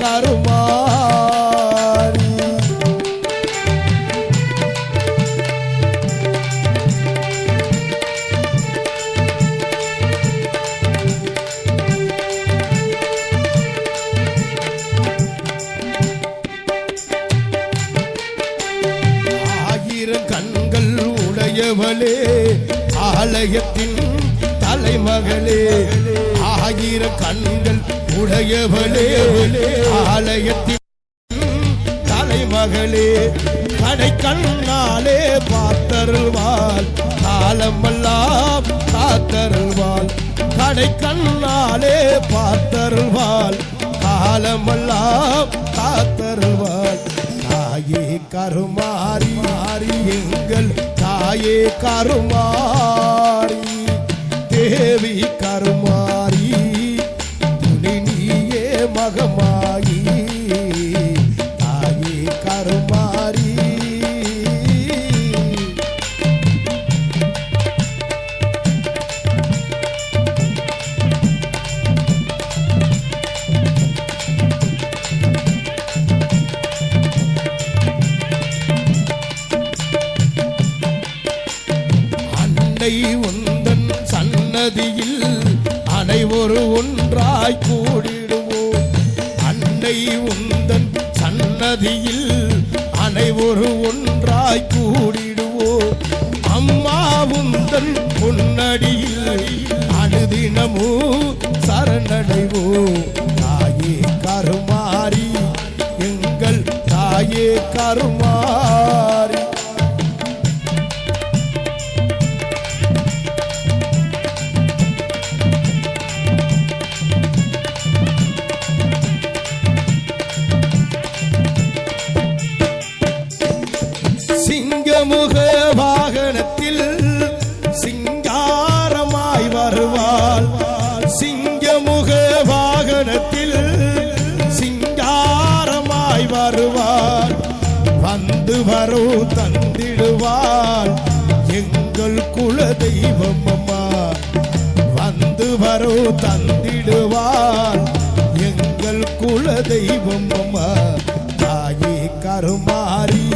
கருமாரி ஆயிரம் கண்கள் உடையவளே ஆலயத்தின் தலைமகளே. ஆயிரம் கண்கள் உடையவளே. ஆலயத்தில் தலைமகளே கடை கண்ணாலே பார்த்தருள்வாள். காலமெல்லாம் காத்தருள்வாள். கடை கண்ணாலே பார்த்தருள்வாள். காலமெல்லாம் காத்தருள்வாள். தாயே கருமாறி மாறி எங்கள் தாயே கருமாறி தேவி கருமாறி. மகமாயி தாயே கருமாரி அன்னை உந்தன் சன்னதியில் அனைவரு ஒன்றாய் கூடி அன்னை உந்தன் சன்னதியில் அனைவரு ஒன்றாய் கூடிடுவோம் அம்மா உந்தன் பொன்னடியில் அனுதினமோ சரணடைவோம் தாயே கருமாரி எங்கள் தாயே கருமா சிங்கமுக வாகனத்தில் சிங்காரமாய் வருவாள். சிங்கமுக வாகனத்தில் சிங்காரமாய் வருவாள். வந்து வரோ தந்திடுவாள். எங்கள் குல தெய்வம் அம்மா. வந்து வரோ தந்திடுவாள். எங்கள் குல தெய்வம் அம்மா. தாயே கருமாரி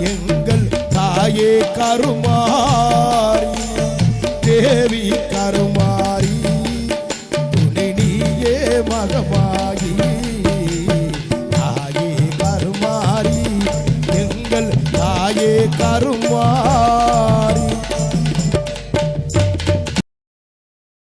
எங்கள் தாயே கருமாரி தேவி கருமாரி துணை நீயே மகமாகி தாயே கருமாரி எங்கள் தாயே கருமாரி